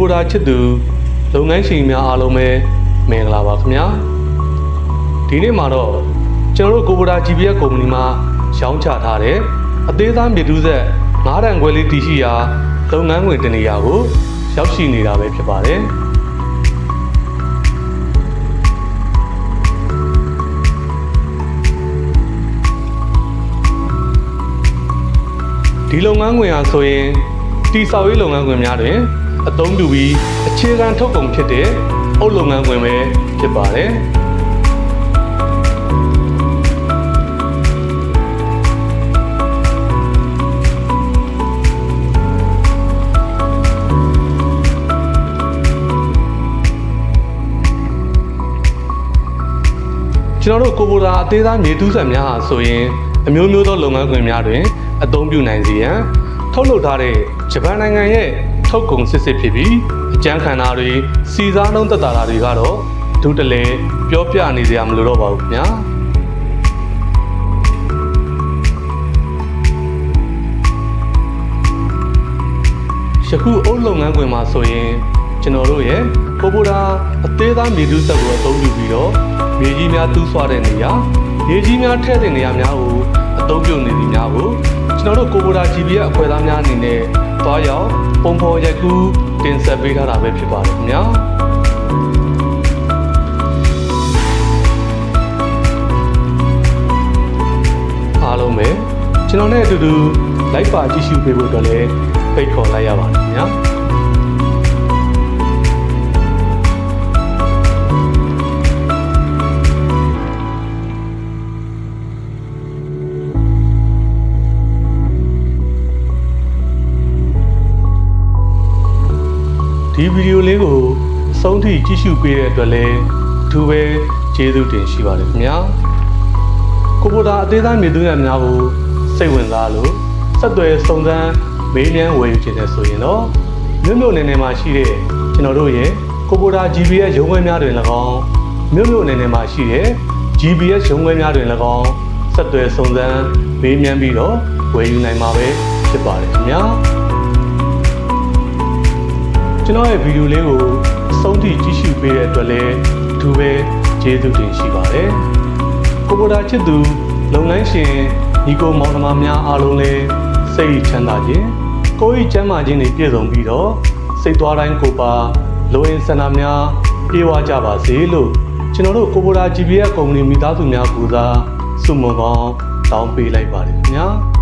ဗိုဒါချစ်သူလုပ်ငန်းရှင်များအားလုံးပဲမင်္ဂလာပါခင်ဗျာဒီနေ့မှာတော့ကျွန်တော်တို့ကိုဗိုဒါ GPS ကုမ္ပဏီမှာရောင်းချထားတဲ့အသေးစားမြေတူးဆက်9တန်ခွဲလေးတည်ရှိရာလုပ်ငန်းဝင်တနေရာကိုရောက်ရှိနေတာပဲဖြစ်ပါတယ်ဒီလုပ်ငန်းခွင်ဟာဆိုရင်တီဆောက်ရေးလုပ်ငန်းခွင်များတွင် အသုံးပြုပြီးအခြေခံထုတ်ကုန်ဖြစ်တဲ့အုပ်လုပ်ငန်းခွင်ပဲဖြစ်ပါတယ်။ကျွန်တော်တို့ကိုဘိုဒါအသေးစားမြေတူးဆက်များဟာဆိုရင်အမျိုးမျိုးသောလုပ်ငန်းခွင်များတွင်အသုံးပြုနိုင်စေရန်ထုတ်လုပ်ထားတဲ့ဂျပန်နိုင်ငံရဲ့ ထုတ်ကုန်စစ်စစ်ဖြစ်ပြီးအကျန်းခန္ဓာတွေစီစားနှုံးသက်သာတာတွေကတော့ဒုတလဲပြောပြနေစရာမလိုတော့ပါဘူးခင်ဗျာယခုအုပ်လုပ်ငန်းခွင်မှာဆိုရင်ကျွန်တော်တို့ရဲ့ကိုဘိုဒါအသေးသားမြေတူးဆက်ကိုအသုံးပြုပြီးတော့မြေကြီးများတူးဆွတဲ့နေရာမြေကြီးများထည့်တဲ့နေရာများကိုအသုံးပြုနေသည်များကို ကျွန်တော်တို့ကိုဘိုဒါ GPS အဖွဲ့သားများအနေနဲ့တွားရောက်ပုံဖော်ရက်ကူးတင်ဆက်ပေးထားတာပဲဖြစ်ပါတယ်ခင်ဗျာအားလုံးပဲကျွန်တော်နဲ့အတူတူလိုက်ပါကြည့်ရှုပေးဖို့အတွက်လည်းဖိတ်ခေါ်လိုက်ရပါတယ်ခင်ဗျာ ဒီဗီဒီယိုလေးကိုအဆုံးထိကြည့်ရှုပေးတဲ့အတွက်လည်းအထူးပဲကျေးဇူးတင်ရှိပါတယ်ခင်ဗျာကိုပိုတာအသေးသားမြေသွင်းရများကိုစိတ်ဝင်စားလို့ဆက်သွယ်စုံစမ်းမေးမြန်းဝယ်ယူခြင်းနဲ့ဆိုရင်တော့မြို့မြို့နယ်နယ်မှာရှိတဲ့ကျွန်တော်တို့ရဲ့ကိုပိုတာ GPS ရုံးခွဲများတွင်၎င်းမြို့မြို့နယ်နယ်မှာရှိတဲ့ GPS ရုံးခွဲများတွင်၎င်းဆက်သွယ်စုံစမ်းမေးမြန်းပြီးတော့ဝယ်ယူနိုင်မှာပဲဖြစ်ပါတယ်ခင်ဗျာ ကျွန်တော်ရဲ့ဗီဒီယိုလေးကိုအဆုံးထိကြည့်ရှုပေးတဲ့အတွက်လည်းအထူးပဲကျေးဇူးတင်ရှိပါတယ်။ကိုပိုဒါချစ်သူလုပ်ငန်းရှင်ညီကိုမောင်နှမများအားလုံးလည်းစိတ်ချမ်းသာခြင်းကိုယ်ဤချမ်းသာခြင်းတွေပြည့်စုံပြီးတော့စိတ်သွားတိုင်းကိုပါလိုအင်ဆန္ဒများပြေဝကြပါစေလို့ကျွန်တော်တို့ကိုပိုဒါ GPS ကုမ္ပဏီမိသားစုများပူဇာဆုမွန်ကောင်းတောင်းပေးလိုက်ပါတယ်ခင်ဗျာ။